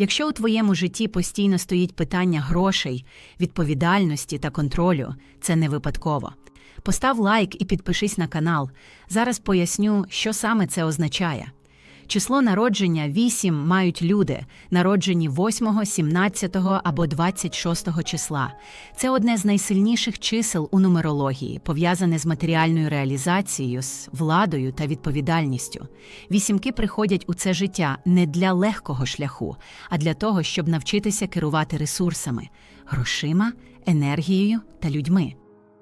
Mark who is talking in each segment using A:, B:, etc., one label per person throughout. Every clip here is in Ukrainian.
A: Якщо у твоєму житті постійно стоїть питання грошей, відповідальності та контролю, це не випадково. Постав лайк і підпишись на канал. Зараз поясню, що саме це означає. Число народження 8 мають люди, народжені 8, 17 або 26 числа. Це одне з найсильніших чисел у нумерології, пов'язане з матеріальною реалізацією, з владою та відповідальністю. Вісімки приходять у це життя не для легкого шляху, а для того, щоб навчитися керувати ресурсами, грошима, енергією та людьми.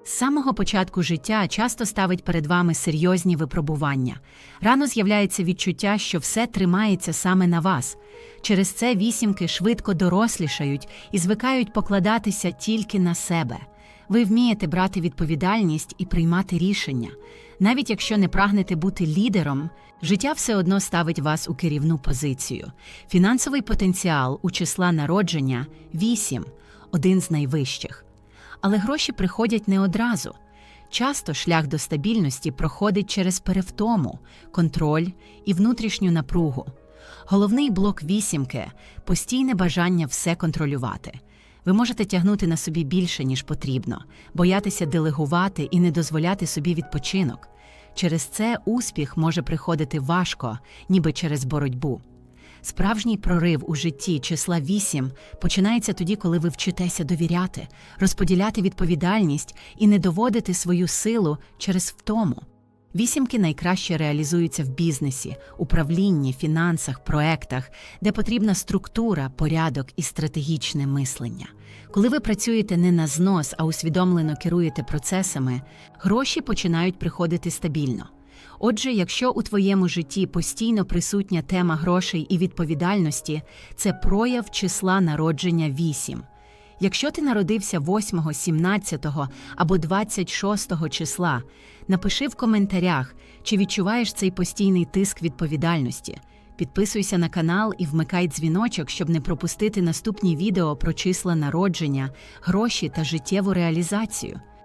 A: З самого початку життя часто ставить перед вами серйозні випробування. Рано з'являється відчуття, що все тримається саме на вас. Через це вісімки швидко дорослішають і звикають покладатися тільки на себе. Ви вмієте брати відповідальність і приймати рішення. Навіть якщо не прагнете бути лідером, життя все одно ставить вас у керівну позицію. Фінансовий потенціал у числа народження 8 – один з найвищих. Але гроші приходять не одразу. Часто шлях до стабільності проходить через перевтому, контроль і внутрішню напругу. Головний блок вісімки постійне бажання все контролювати. Ви можете тягнути на собі більше, ніж потрібно, боятися делегувати і не дозволяти собі відпочинок. Через це успіх може приходити важко, ніби через боротьбу. Справжній прорив у житті числа 8 починається тоді, коли ви вчитеся довіряти, розподіляти відповідальність і не доводити свою силу через втому. Вісімки найкраще реалізуються в бізнесі, управлінні, фінансах, проектах, де потрібна структура, порядок і стратегічне мислення. Коли ви працюєте не на знос, а усвідомлено керуєте процесами, гроші починають приходити стабільно. Отже, якщо у твоєму житті постійно присутня тема грошей і відповідальності, це прояв числа народження 8. Якщо ти народився 8, 17 або 26 числа, напиши в коментарях, чи відчуваєш цей постійний тиск відповідальності. Підписуйся на канал і вмикай дзвіночок, щоб не пропустити наступні відео про числа народження, гроші та життєву реалізацію.